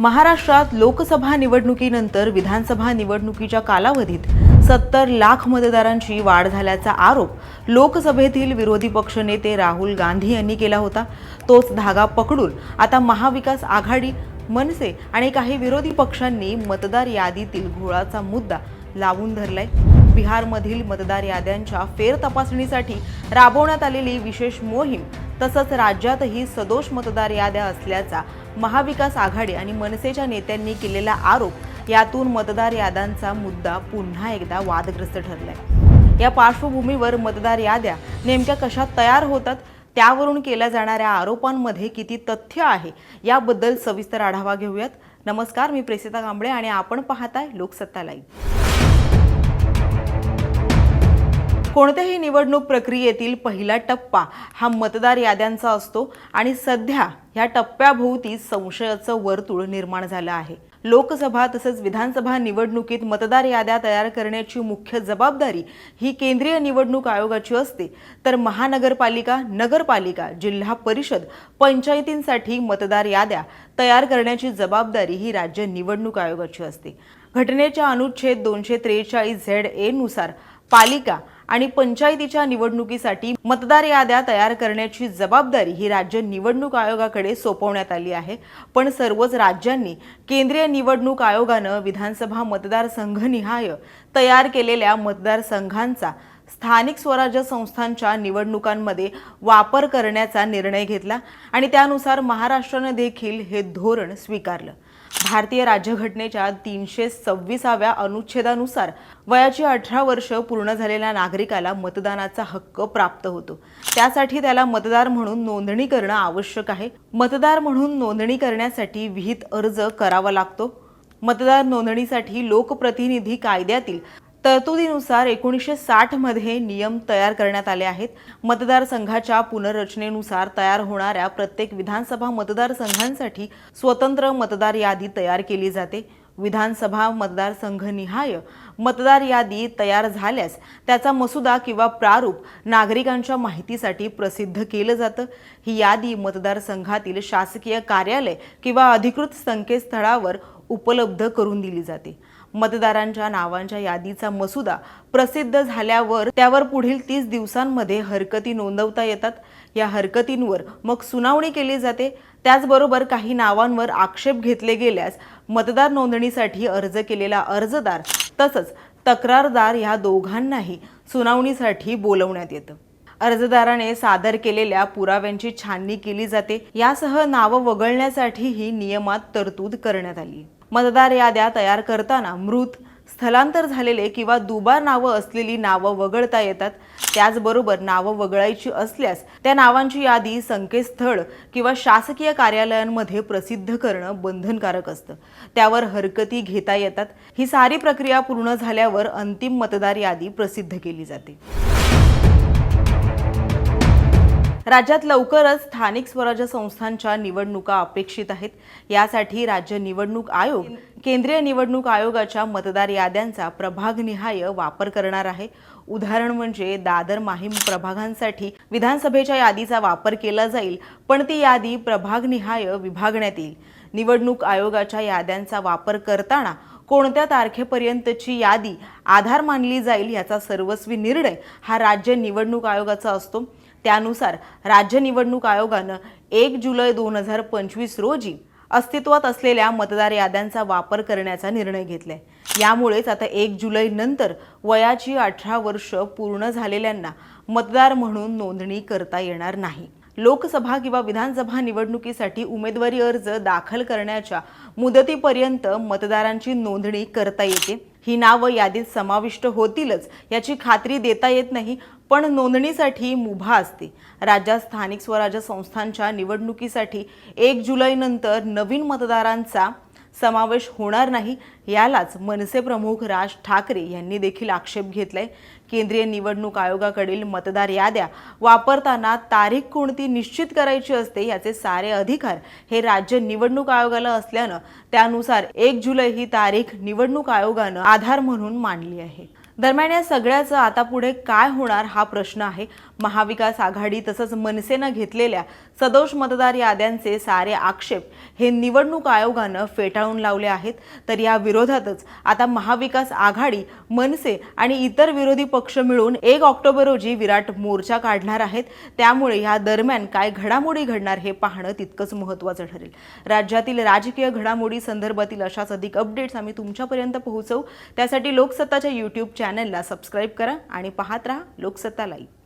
महाराष्ट्रात लोकसभा निवडणुकीनंतर विधानसभा निवडणुकीच्या कालावधीत सत्तर लाख मतदारांची वाढ झाल्याचा आरोप लोकसभेतील विरोधी पक्षनेते राहुल गांधी यांनी केला होता. तोच धागा पकडून आता महाविकास आघाडी मनसे आणि काही विरोधी पक्षांनी मतदार यादीतील घोळाचा मुद्दा लावून धरलाय. बिहारमधील मतदार याद्यांच्या फेर तपासणीसाठी राबवण्यात आलेली विशेष मोहीम तसंच राज्यातही सदोष मतदार याद्या असल्याचा महाविकास आघाडी आणि मनसेच्या नेत्यांनी केलेला आरोप यातून मतदार याद्यांचा मुद्दा पुन्हा एकदा वादग्रस्त ठरलाय. या पार्श्वभूमीवर मतदार याद्या नेमक्या कशा तयार होतात त्यावरून केल्या जाणाऱ्या आरोपांमध्ये किती तथ्य आहे याबद्दल सविस्तर आढावा घेऊयात. नमस्कार मी प्रेसिता कांबळे आणि आपण पाहताय लोकसत्ता लाईव्ह. कोणत्याही निवडणूक प्रक्रियेतील पहिला टप्पा हा मतदार याद्यांचा असतो आणि सध्या ह्या टप्प्याभोवती संशयाचं वर्तुळ निर्माण झालं आहे. लोकसभा तसंच विधानसभा निवडणुकीत मतदार याद्या तयार करण्याची मुख्य जबाबदारी ही केंद्रीय निवडणूक आयोगाची असते. तर महानगरपालिका नगरपालिका जिल्हा परिषद पंचायतींसाठी मतदार याद्या तयार करण्याची जबाबदारी ही राज्य निवडणूक आयोगाची असते. घटनेच्या अनुच्छेद दोनशे त्रेचाळीस झेड ए नुसार पालिका आणि पंचायतीच्या निवडणुकीसाठी मतदार याद्या तयार करण्याची जबाबदारी ही राज्य निवडणूक आयोगाकडे सोपवण्यात आली आहे. पण सर्वच राज्यांनी केंद्रीय निवडणूक आयोगानं विधानसभा मतदारसंघनिहाय तयार केलेल्या मतदारसंघांचा स्थानिक स्वराज्य संस्थांच्या निवडणुकांमध्ये वापर करण्याचा निर्णय घेतला आणि त्यानुसार महाराष्ट्रानं देखील हे धोरण स्वीकारलं. भारतीय राज्यघटनेच्या तीनशे सव्वीसाव्या अनुच्छेदानुसार वयाची अठरा वर्ष पूर्ण झालेल्या नागरिकाला मतदानाचा हक्क प्राप्त होतो. त्यासाठी त्याला मतदार म्हणून नोंदणी करणं आवश्यक आहे. मतदार म्हणून नोंदणी करण्यासाठी विहित अर्ज करावा लागतो. मतदार नोंदणीसाठी लोकप्रतिनिधी कायद्यातील तरतुदीनुसार एकोणीसशे साठमध्ये नियम तयार करण्यात आले आहेत. मतदारसंघाच्या पुनर्रचनेनुसार तयार होणाऱ्या प्रत्येक विधानसभा मतदारसंघांसाठी स्वतंत्र मतदार यादी तयार केली जाते. विधानसभा मतदारसंघनिहाय मतदार यादी तयार झाल्यास त्याचा मसुदा किंवा प्रारूप नागरिकांच्या माहितीसाठी प्रसिद्ध केलं जातं. ही यादी मतदारसंघातील शासकीय कार्यालय किंवा अधिकृत संकेतस्थळावर उपलब्ध करून दिली जाते. मतदारांच्या नावांच्या यादीचा मसुदा प्रसिद्ध झाल्यावर त्यावर पुढील तीस दिवसांमध्ये हरकती नोंदवता येतात. या हरकतींवर मग सुनावणी केली जाते. त्याचबरोबर काही नावांवर आक्षेप घेतले गेल्यास मतदार नोंदणीसाठी अर्ज केलेला अर्जदार तसंच तक्रारदार ह्या दोघांनाही सुनावणीसाठी बोलवण्यात येतं. अर्जदाराने सादर केलेल्या पुराव्यांची छाननी केली जाते. यासह नावं वगळण्यासाठीही नियमात तरतूद करण्यात आली. मतदार याद्या तयार करताना मृत स्थलांतर झालेले किंवा दुबार नावं असलेली नावं वगळता येतात. त्याचबरोबर नावं वगळायची असल्यास त्या नावांची यादी संकेतस्थळ किंवा शासकीय कार्यालयांमध्ये प्रसिद्ध करणं बंधनकारक असतं. त्यावर हरकती घेता येतात. ही सारी प्रक्रिया पूर्ण झाल्यावर अंतिम मतदार यादी प्रसिद्ध केली जाते. राज्यात लवकरच स्थानिक स्वराज्य संस्थांच्या निवडणुका अपेक्षित आहेत. यासाठी राज्य निवडणूक आयोग केंद्रीय निवडणूक आयोगाच्या मतदार याद्यांचा प्रभागनिहाय वापर करणार आहे. उदाहरण म्हणजे दादर माहीम प्रभागांसाठी विधानसभेच्या यादीचा वापर केला जाईल पण ती यादी प्रभागनिहाय विभागण्यात येईल. निवडणूक आयोगाच्या याद्यांचा वापर करताना कोणत्या तारखेपर्यंतची यादी आधार मानली जाईल याचा सर्वस्वी निर्णय हा राज्य निवडणूक आयोगाचा असतो. त्यानुसार राज्य निवडणूक आयोगानं एक जुलै दोन हजार पंचवीस रोजी अस्तित्वात असलेल्या मतदार याद्यांचा वापर करण्याचा निर्णय घेतलाय. यामुळेच आता एक जुलै नंतर वयाची अठरा वर्ष पूर्ण झालेल्यांना मतदार म्हणून नोंदणी करता येणार नाही. लोकसभा किंवा विधानसभा निवडणुकीसाठी उमेदवारी अर्ज दाखल करण्याच्या मुदतीपर्यंत मतदारांची नोंदणी करता येते. ही नावं यादीत समाविष्ट होतीलच याची खात्री देता येत नाही पण नोंदणीसाठी मुभा असते. राज्यात स्थानिक स्वराज्य संस्थांच्या निवडणुकीसाठी एक जुलैनंतर नवीन मतदारांचा समावेश होणार नाही यालाच मनसे प्रमुख राज ठाकरे यांनी देखील आक्षेप घेतलाय. केंद्रीय निवडणूक आयोगाकडील मतदार याद्या वापरताना तारीख कोणती निश्चित करायची असते याचे सारे अधिकार हे राज्य निवडणूक आयोगाला असल्यानं त्यानुसार एक जुलै ही तारीख निवडणूक आयोगानं आधार म्हणून मांडली आहे. दरम्यान या सगळ्याचं आता पुढे काय होणार हा प्रश्न आहे. महाविकास आघाडी तसंच मनसेनं घेतलेल्या सदोष मतदार याद्यांचे सारे आक्षेप हे निवडणूक आयोगानं फेटाळून लावले आहेत. तर या विरोधातच आता महाविकास आघाडी मनसे आणि इतर विरोधी पक्ष मिळून एक ऑक्टोबर रोजी विराट मोर्चा काढणार आहेत. त्यामुळे या दरम्यान काय घडामोडी घडणार हे पाहणं तितकंच महत्त्वाचं ठरेल. राज्यातील राजकीय घडामोडी संदर्भातील अशाच अधिक अपडेट्स आम्ही तुमच्यापर्यंत पोहोचवू. त्यासाठी लोकसत्ताच्या यूट्यूब चॅनलला सबस्क्राईब करा आणि पाहत राहा लोकसत्ता लाईव्ह